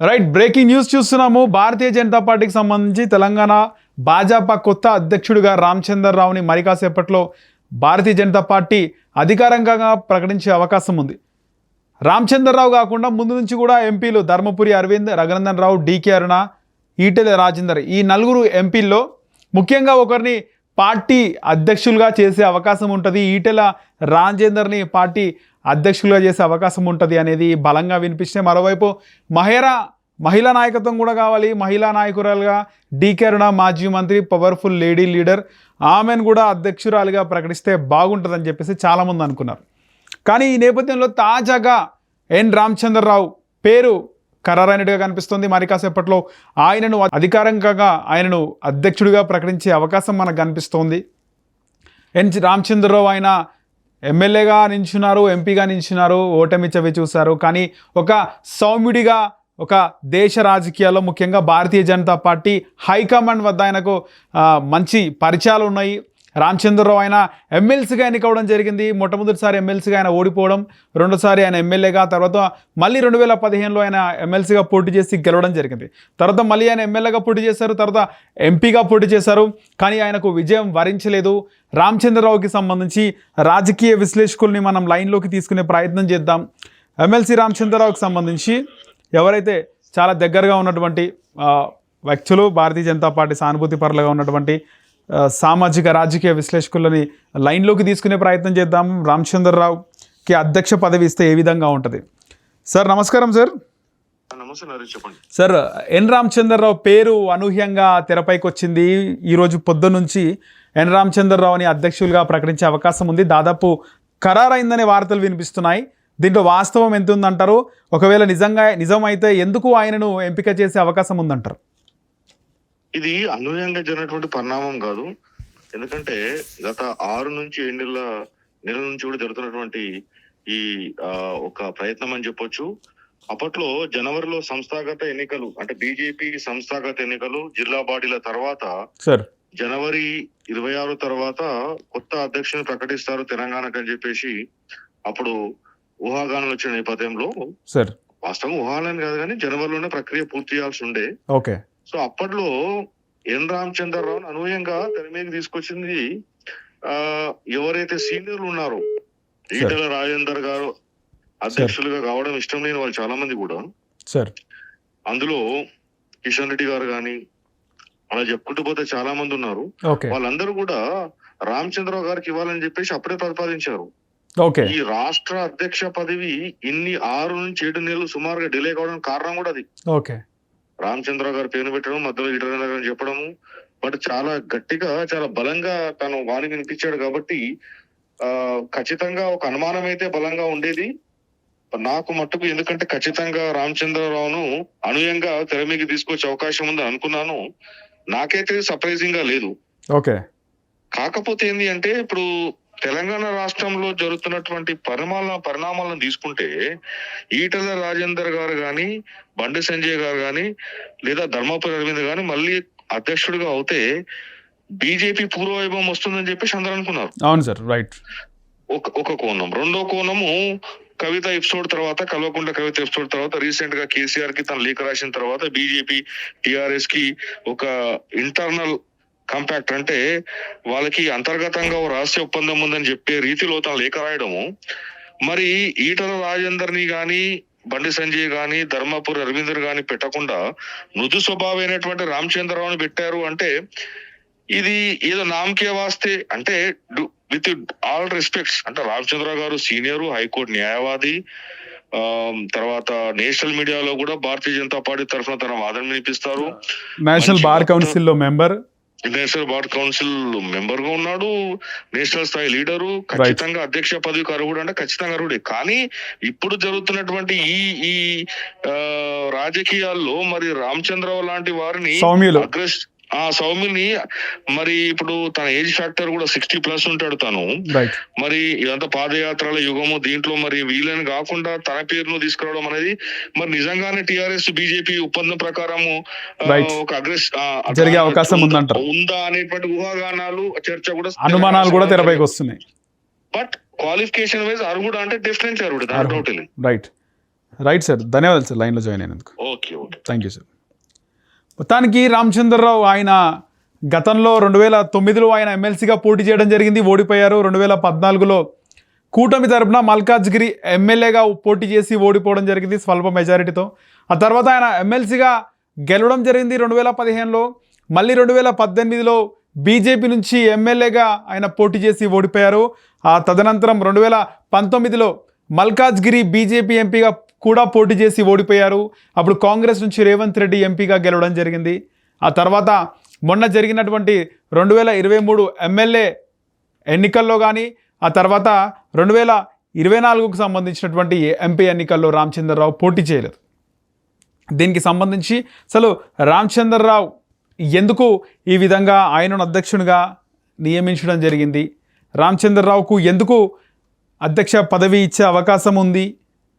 Right breaking news చూస్తున్నాము. భారతీయ జనతా పార్టీకి సంబంధించి తెలంగాణ భాజపా కొత్త అధ్యక్షుడిగా రామచంద్రరావుని మరి కాసేపట్లో భారతీయ జనతా పార్టీ అధికారికంగా ప్రకటించే అవకాశం ఉంది. రామచంద్రరావు కాకుండా ముందు నుంచి కూడా ఎంపీలు ధర్మపురి అరవింద్ రఘునందన్ రావు డీకే అరుణ ఈటెల రాజేందర్ ఈ నలుగురు ఎంపీల్లో ముఖ్యంగా ఒకరిని పార్టీ అధ్యక్షులుగా చేసే అవకాశం ఉంటుంది. ఈటెల రాజేందర్ని పార్టీ అధ్యక్షులుగా చేసే అవకాశం ఉంటుంది అనేది బలంగా వినిపిస్తే మరోవైపు మహేరా మహిళా నాయకత్వం కూడా కావాలి. మహిళా నాయకురాలుగా డీకే అరుణ మాజీ మంత్రి పవర్ఫుల్ లేడీ లీడర్ ఆమెను కూడా అధ్యక్షురాలుగా ప్రకటిస్తే బాగుంటుందని చెప్పేసి చాలామంది అనుకున్నారు. కానీ ఈ నేపథ్యంలో తాజాగా ఎన్ రామచంద్రరావు పేరు ఖరారైనట్టుగా కనిపిస్తుంది. మరి కాసేపట్లో ఆయనను అధికారికంగా ఆయనను అధ్యక్షుడిగా ప్రకటించే అవకాశం మనకు కనిపిస్తోంది. ఎన్ రామచంద్రరావు ఆయన ఎమ్మెల్యేగా నించున్నారు ఎంపీగా నించున్నారు ఓటమి చవి చూశారు. కానీ ఒక సౌమ్యుడిగా ఒక దేశ రాజకీయాల్లో ముఖ్యంగా భారతీయ జనతా పార్టీ హైకమాండ్ వద్ద ఆయనకు మంచి పరిచయాలు ఉన్నాయి. రామచంద్రరావు ఆయన ఎమ్మెల్సీగా ఎన్నికవడం జరిగింది. మొట్టమొదటిసారి ఎమ్మెల్సీగా ఆయన ఓడిపోవడం రెండోసారి ఆయన ఎమ్మెల్యేగా తర్వాత మళ్ళీ రెండు వేల పదిహేనులో ఆయన ఎమ్మెల్సీగా పోటీ చేసి గెలవడం జరిగింది. తర్వాత మళ్ళీ ఆయన ఎమ్మెల్యేగా పోటీ చేశారు తర్వాత ఎంపీగా పోటీ చేశారు. కానీ ఆయనకు విజయం వరించలేదు. రామచంద్రరావుకి సంబంధించి రాజకీయ విశ్లేషకుల్ని మనం లైన్లోకి తీసుకునే ప్రయత్నం చేద్దాం. ఎమ్మెల్సీ రామచంద్రరావుకి సంబంధించి ఎవరైతే చాలా దగ్గరగా ఉన్నటువంటి వ్యక్తులు భారతీయ జనతా పార్టీ సానుభూతి పరులుగా ఉన్నటువంటి సామాజిక రాజకీయ విశ్లేషకులని లైన్లోకి తీసుకునే ప్రయత్నం చేద్దాం. రామచంద్రరావుకి అధ్యక్ష పదవి ఇస్తే ఏ విధంగా ఉంటుంది? సార్ నమస్కారం సార్. సార్ ఎన్ రామచంద్రరావు పేరు అనూహ్యంగా తెరపైకి వచ్చింది ఈరోజు పొద్దు నుంచి ఎన్ రామచంద్రరావుని అధ్యక్షులుగా ప్రకటించే అవకాశం ఉంది. దాదాపు ఖరారైందనే వార్తలు వినిపిస్తున్నాయి. దీంట్లో వాస్తవం ఎంత ఉందంటారు ఒకవేళ నిజంగా నిజమైతే ఎందుకు ఆయనను ఎంపిక చేసే అవకాశం ఉందంటారు? ఇది అనూహ్యంగా జరిగినటువంటి పరిణామం కాదు. ఎందుకంటే గత ఆరు నుంచి ఏడు నెలల నెలల నుంచి కూడా జరుగుతున్నటువంటి ఈ ఒక ప్రయత్నం అని చెప్పొచ్చు. అప్పట్లో జనవరిలో సంస్థాగత ఎన్నికలు అంటే బీజేపీ సంస్థాగత ఎన్నికలు జిల్లా బాడీల తర్వాత జనవరి ఇరవై ఆరు తర్వాత కొత్త అధ్యక్షుని ప్రకటిస్తారు తెలంగాణకు అని చెప్పేసి అప్పుడు ఊహాగానాలు వచ్చిన నేపథ్యంలో సార్. వాస్తవం ఊహాలని కాదు కానీ జనవరిలోనే ప్రక్రియ పూర్తి చేయాల్సి ఉండే. ఓకే. సో అప్పట్లో ఎన్ రామచంద్రరావు అనూహ్యంగా తెర మీద తీసుకొచ్చింది ఆ ఎవరైతే సీనియర్లు ఉన్నారో ఈటెల రాజేందర్ గారు అధ్యక్షులుగా కావడం ఇష్టం లేని వాళ్ళు చాలా మంది కూడా. సార్ అందులో కిషన్ రెడ్డి గారు గాని అలా చెప్పుకుంటూ పోతే చాలా మంది ఉన్నారు వాళ్ళందరూ కూడా రామచంద్రరావు గారికి ఇవ్వాలని చెప్పేసి అప్పుడే ప్రతిపాదించారు. ఈ రాష్ట్ర అధ్యక్ష పదవి ఇన్ని ఆరు నుంచి ఏడు నెలలు సుమారుగా డిలే కావడానికి కారణం కూడా అది. ఓకే రామచంద్రరావు గారి పేరు పెట్టడం మధ్యలో ఈటల గారు చెప్పడము. బట్ చాలా గట్టిగా చాలా బలంగా తను వాణి వినిపించాడు కాబట్టి ఆ ఖచ్చితంగా ఒక అనుమానం అయితే బలంగా ఉండేది. నాకు మట్టుకు ఎందుకంటే ఖచ్చితంగా రామచంద్రరావును అనుయంగా తెర మీదకి తీసుకొచ్చే అవకాశం ఉందని అనుకున్నాను. నాకైతే సర్ప్రైజింగ్గా లేదు. ఓకే. కాకపోతే ఏంది అంటే ఇప్పుడు తెలంగాణ రాష్ట్రంలో జరుగుతున్నటువంటి పరిమాణ పరిణామాలను తీసుకుంటే ఈటల రాజేందర్ గారు గాని బండి సంజయ్ గారు గాని లేదా ధర్మపురి అరవింద్ గాని మళ్ళీ అధ్యక్షుడిగా అవుతే బీజేపీ పూర్వవైభవం వస్తుందని చెప్పేసి అందరూ అనుకున్నారు. అవును సార్ రైట్ ఒక ఒక కోణం. రెండో కోణము కవిత ఎపిసోడ్ తర్వాత కల్వకుంట్ల కవిత ఎపిసోడ్ తర్వాత రీసెంట్గా కేసీఆర్కి తన లేఖ రాసిన తర్వాత బీజేపీ టిఆర్ఎస్కి ఒక ఇంటర్నల్ కంపాక్ట్ అంటే వాళ్ళకి అంతర్గతంగా ఓ రహస్య ఒప్పందం ఉందని చెప్పే రీతిలో తన లేఖ రాయడము. మరి ఈటల రాజేందర్ని గాని బండి సంజయ్ గాని ధర్మపురి రవీందర్ గాని పెట్టకుండా మృదు స్వభావమైనటువంటి రామచంద్రరావుని పెట్టారు అంటే ఇది ఏదో నామకే వాస్తే అంటే విత్ ఆల్ రెస్పెక్ట్స్ అంటే రామచంద్రరావు గారు సీనియర్ హైకోర్టు న్యాయవాది ఆ, తర్వాత నేషనల్ మీడియాలో కూడా భారతీయ జనతా పార్టీ తరఫున తన వాదన వినిపిస్తారు. నేషనల్ బార్ కౌన్సిల్లో మెంబర్. నేషనల్ బార్ కౌన్సిల్ మెంబర్గా ఉన్నాడు నేషనల్ స్థాయి లీడరు ఖచ్చితంగా అధ్యక్ష పదవికి అర్హుడు అంటే ఖచ్చితంగా అర్హుడే కానీ ఇప్పుడు జరుగుతున్నటువంటి ఈ ఈ రాజకీయాల్లో మరి రామచంద్రరావు లాంటి వారిని అగ్రెస్ ఆ సౌమ్యుని మరి ఇప్పుడు తన ఏజ్ ఫ్యాక్టర్ కూడా సిక్స్టీ ప్లస్ ఉంటాడు తను. మరి ఇదంతా పాదయాత్రల యుగము దీంట్లో మరి వీళ్ళని కాకుండా తన పేరును తీసుకురావడం అనేది మరి నిజంగానే టిఆర్ఎస్ బీజేపీ ఒప్పందం ప్రకారము. ఒక అగ్రెస్ జరిగే అవకాశం ఉందా- ఉందంటారు. ఉందా అనేటువంటి ఊహాగానాలు చర్చ కూడా అనుమానాలు కూడా తెరపైకి వస్తున్నాయి. బట్ క్వాలిఫికేషన్ వైజ్ అర్హుడు అంటే డెఫినెట్. డౌట్ లేదు. రైట్ రైట్ సార్ ధన్యవాదాలు సార్ లైన్లో జాయిన్ అయినందుకు. Okay okay thank you sir మొత్తానికి రామచంద్రరావు ఆయన గతంలో రెండు వేల తొమ్మిదిలో ఆయన ఎమ్మెల్సీగా పోటీ చేయడం జరిగింది ఓడిపోయారు. రెండు వేల పద్నాలుగులో కూటమి తరపున మల్కాజ్గిరి ఎమ్మెల్యేగా పోటీ చేసి ఓడిపోవడం జరిగింది స్వల్ప మెజారిటీతో. ఆ తర్వాత ఆయన ఎమ్మెల్సీగా గెలవడం జరిగింది రెండు వేల పదిహేనులో. మళ్ళీ రెండు వేల పద్దెనిమిదిలో బీజేపీ నుంచి ఎమ్మెల్యేగా ఆయన పోటీ చేసి ఓడిపోయారు. ఆ తదనంతరం రెండు వేల పంతొమ్మిదిలో మల్కాజ్గిరి బీజేపీ ఎంపీగా కూడా పోటీ చేసి ఓడిపోయారు. అప్పుడు కాంగ్రెస్ నుంచి రేవంత్ రెడ్డి ఎంపీగా గెలవడం జరిగింది. ఆ తర్వాత మొన్న జరిగినటువంటి రెండు వేల ఇరవై మూడు ఎమ్మెల్యే ఎన్నికల్లో కానీ ఆ తర్వాత రెండు వేల ఇరవై నాలుగుకు సంబంధించినటువంటి ఎంపీ ఎన్నికల్లో రామచంద్రరావు పోటీ చేయలేదు. దీనికి సంబంధించి అసలు రామచంద్రరావు ఎందుకు ఈ విధంగా ఆయనను అధ్యక్షునిగా నియమించడం జరిగింది? రామచంద్రరావుకు ఎందుకు అధ్యక్ష పదవి ఇచ్చే అవకాశం ఉంది?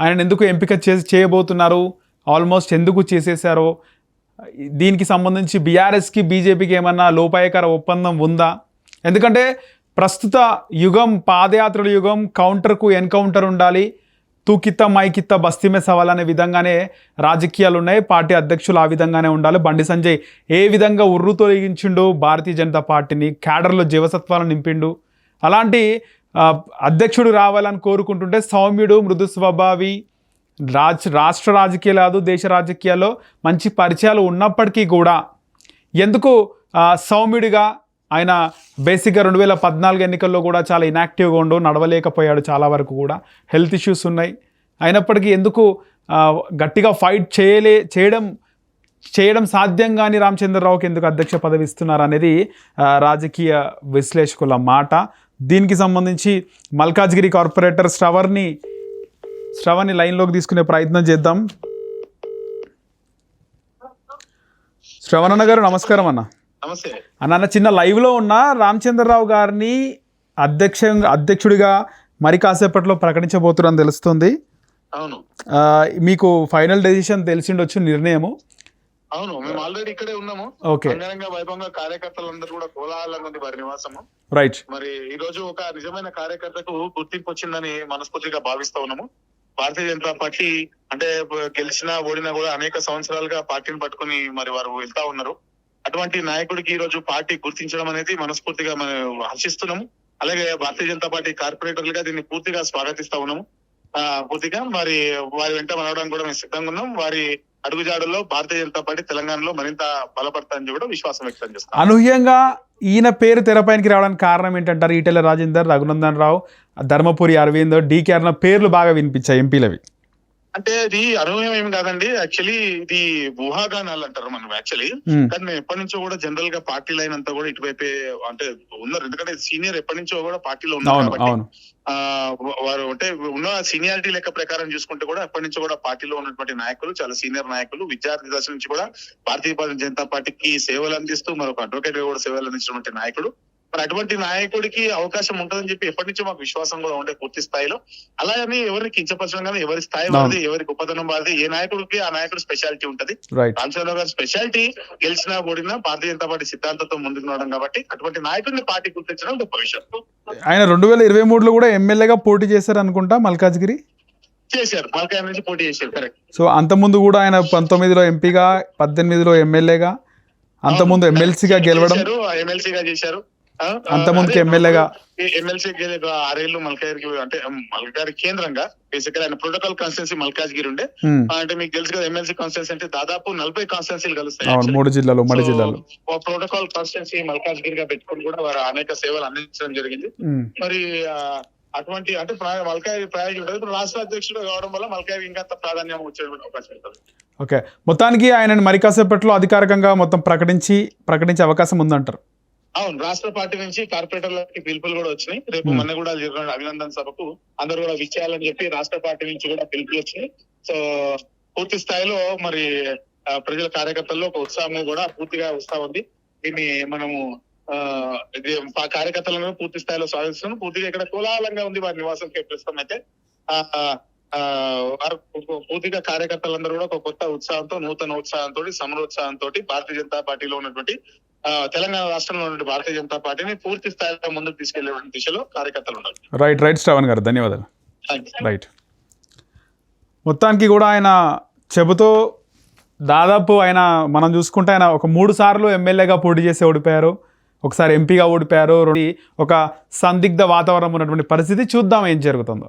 ఆయన ఎందుకు ఎంపిక చే చేయబోతున్నారు? ఆల్మోస్ట్ ఎందుకు చేసేసారో దీనికి సంబంధించి బీఆర్ఎస్కి బీజేపీకి ఏమన్నా లోపాయకర ఒప్పందం ఉందా? ఎందుకంటే ప్రస్తుత యుగం పాదయాత్రల యుగం కౌంటర్కు ఎన్కౌంటర్ ఉండాలి. తూకిత్త మైకిత్త బస్తీమే సవాల్ అనే విధంగానే రాజకీయాలు ఉన్నాయి పార్టీ అధ్యక్షులు ఆ విధంగానే ఉండాలి. బండి సంజయ్ ఏ విధంగా ఉర్రు తొలగించిండు భారతీయ జనతా పార్టీని క్యాడర్లో జీవసత్వాలను నింపిండు. అలాంటి అధ్యక్షుడు రావాలని కోరుకుంటుంటే సౌమ్యుడు మృదు స్వభావి రాజ్ రాష్ట్ర రాజకీయాలు కాదు దేశ రాజకీయాల్లో మంచి పరిచయాలు ఉన్నప్పటికీ కూడా ఎందుకు సౌమ్యుడిగా ఆయన బేసిక్గా రెండు వేల పద్నాలుగు ఎన్నికల్లో కూడా చాలా ఇనాక్టివ్గా ఉండు నడవలేకపోయాడు చాలా వరకు కూడా. హెల్త్ ఇష్యూస్ ఉన్నాయి. అయినప్పటికీ ఎందుకు గట్టిగా ఫైట్ చేయలే చేయడం చేయడం సాధ్యం కానీ రామచంద్రరావుకి ఎందుకు అధ్యక్ష పదవి ఇస్తున్నారు అనేది రాజకీయ విశ్లేషకుల మాట. దీనికి సంబంధించి మల్కాజ్గిరి కార్పొరేటర్ శ్రవర్ని శ్రవణ్ని లైన్లోకి తీసుకునే ప్రయత్నం చేద్దాం. శ్రవణ్ అన్న గారు నమస్కారం అన్న. నమస్తే. అన్న చిన్న లైవ్లో ఉన్న రామచంద్రరావు గారిని అధ్యక్ష అధ్యక్షుడిగా మరి కాసేపట్లో ప్రకటించబోతున్నారని తెలుస్తుంది. అవును. మీకు ఫైనల్ డెసిషన్ తెలిసిండొచ్చు నిర్ణయము. అవును మేము ఆల్రెడీ ఇక్కడే ఉన్నాము. ఓకే అంగరంగ వైభవంగా కార్యకర్తలందరూ కూడా కోలాహలంగా ఉంది వారి నివాసము రైట్ మరి ఈ రోజు ఒక నిజమైన కార్యకర్తకు గుర్తింపు వచ్చిందని మనస్ఫూర్తిగా భావిస్తా ఉన్నాము. భారతీయ జనతా పార్టీ అంటే గెలిచినా ఓడినా కూడా అనేక సంవత్సరాలుగా పార్టీని పట్టుకొని మరి వారు వెళ్తా ఉన్నారు. అటువంటి నాయకుడికి ఈ రోజు పార్టీ గుర్తించడం అనేది మనస్ఫూర్తిగా మనం హర్షిస్తున్నాము. అలాగే భారతీయ జనతా పార్టీ కార్పొరేటర్లుగా దీన్ని పూర్తిగా స్వాగతిస్తా ఉన్నాము. పూర్తిగా మరి వారి వెంట మనవడానికి కూడా మేము సిద్ధంగా ఉన్నాం. వారి అడుగుజాడల్లో భారతీయ జనతా పార్టీ తెలంగాణలో మరింత బలపడతాయని కూడా విశ్వాసం వ్యక్తం చేస్తాం అనూహ్యంగా ఈయన పేరు తెరపైనకి రావడానికి కారణం ఏంటంటారు ఈటెల రాజేందర్ రఘునందన్ రావు ధర్మపురి అరవింద్ డీకే అన్న పేర్లు బాగా వినిపించాయి ఎంపీలవి. అంటే ఇది అనూహ్యం ఏమి కాదండి యాక్చువల్లీ ఇది ఊహాగానాలు అంటారు మనం యాక్చువల్లీ కానీ మేము ఎప్పటి నుంచో కూడా జనరల్గా పార్టీ లైన్ అంతా కూడా ఇటువైపే అంటే ఉన్నారు. ఎందుకంటే సీనియర్ ఎప్పటి నుంచో కూడా పార్టీలో ఉన్నారు కాబట్టి ఆ వారు అంటే ఉన్న సీనియారిటీ లెక్క ప్రకారం చూసుకుంటే కూడా అప్పటి నుంచి కూడా పార్టీలో ఉన్నటువంటి నాయకులు చాలా సీనియర్ నాయకులు విద్యార్థి దశ నుంచి కూడా భారతీయ జనతా పార్టీకి సేవలు అందిస్తూ మరొక అడ్వకేట్గా కూడా సేవలు అందించినటువంటి నాయకుడు. మరి అటువంటి నాయకుడికి అవకాశం ఉంటుందని చెప్పి ఎప్పటి నుంచో మాకు విశ్వాసం కూడా ఉండే పూర్తి స్థాయిలో. అలాగని ఎవరిని కించపరచడం కానీ ఎవరి స్థాయి వారిది ఎవరి గొప్పతనం వారిది ఏ నాయకుడికి ఆ నాయకుడు స్పెషాలిటీ ఉంటది. రామచంద్రరావు గారి స్పెషాలిటీ గెలిచినా ఓడినా భారతీయ జనతా పార్టీ సిద్ధాంతంతో ముందుకు రావడం కాబట్టి అటువంటి నాయకుడిని పార్టీ గుర్తించడం గొప్ప విషయం. ఆయన రెండు వేల ఇరవై మూడులో కూడా ఎమ్మెల్యేగా పోటీ చేశారు అనుకుంటా మల్కాజ్గిరి? చేశారు. మల్కాయ నుంచి పోటీ చేశారు కరెక్ట్ సో అంతకుముందు కూడా ఆయన పంతొమ్మిదిలో ఎంపీగా పద్దెనిమిదిలో ఎమ్మెల్యేగా అంతకుముందు ఎమ్మెల్సీగా గెలవడం. ఎమ్మెల్సీగా చేశారు. అంతకుముందుకి ఎమ్మెల్యేగా ఎమ్మెల్సీ ఆరేళ్ళు మల్కాయరికి అంటే మల్కాయర్ కేంద్రంగా బేసిక్ ఆయన ప్రోటోకాల్ కాన్స్టిట్యున్సీ మల్కాజ్గిరి ఉండే. అంటే మీకు తెలుసు కదా ఎమ్మెల్సీ కాన్స్టిట్యున్సీ అంటే దాదాపు నలభై కాన్స్టిట్యున్సీలు కలుస్తాయి. మూడు జిల్లాలు So, జిల్లాలు. ప్రోటోకాల్ కాన్స్టిట్యున్సీ మల్కాజ్గిరిగా పెట్టుకొని కూడా వారు అనేక సేవలు అందించడం జరిగింది. మరి అటువంటి అంటే మల్కాయ ప్రయాణం ఉంటుంది ఇప్పుడు రాష్ట్ర అధ్యక్షుడు కావడం వల్ల మల్కాయ ఇంకా అంత ప్రాధాన్యం వచ్చేటువంటి అవకాశం ఉంటుంది. ఓకే. మొత్తానికి ఆయనను మరి కాసేపట్లో అధికారికంగా మొత్తం ప్రకటించి ప్రకటించే అవకాశం ఉందంటారు. అవును రాష్ట్ర పార్టీ నుంచి కార్పొరేటర్లకి పిలుపులు కూడా వచ్చినాయి. రేపు Hmm. మొన్న కూడా జరిగిన అభినందన సభకు అందరూ కూడా విచ్చేయాలని చెప్పి రాష్ట్ర పార్టీ నుంచి కూడా పిలుపులు వచ్చినాయి. సో పూర్తి స్థాయిలో మరి ప్రజల కార్యకర్తల్లో ఒక ఉత్సాహం కూడా పూర్తిగా వస్తా ఉంది. దీన్ని మనము ఆ ఇది కార్యకర్తలను పూర్తి స్థాయిలో స్వాగతిస్తున్నాం పూర్తిగా ఇక్కడ కోలాహలంగా ఉంది వారి నివాసం ప్రస్తుతం అయితే. పూర్తిగా కార్యకర్తలందరూ కూడా ఒక కొత్త ఉత్సాహంతో నూతన ఉత్సాహంతో సమరోత్సాహంతో భారతీయ జనతా పార్టీలో ఉన్నటువంటి తెలంగాణ రాష్ట్రంలో ఉన్నటువంటి భారతీయ జనతా పార్టీని పూర్తి స్థాయిలో ముందుకు తీసుకెళ్ళే దిశలో కార్యకర్తలు ఉన్నారు. రైట్ రైట్ శ్రవణ్ గారు ధన్యవాదాలు. రైట్ మొత్తానికి కూడా ఆయన చెబుతూ దాదాపు ఆయన మనం చూసుకుంటే ఆయన ఒక మూడు సార్లు ఎమ్మెల్యేగా పోటీ చేసి ఓడిపోయారు. ఒకసారి ఎంపీగా ఓడిపోయారు. ఒక సందిగ్ధ వాతావరణం ఉన్నటువంటి పరిస్థితి చూద్దాం ఏం జరుగుతుందో.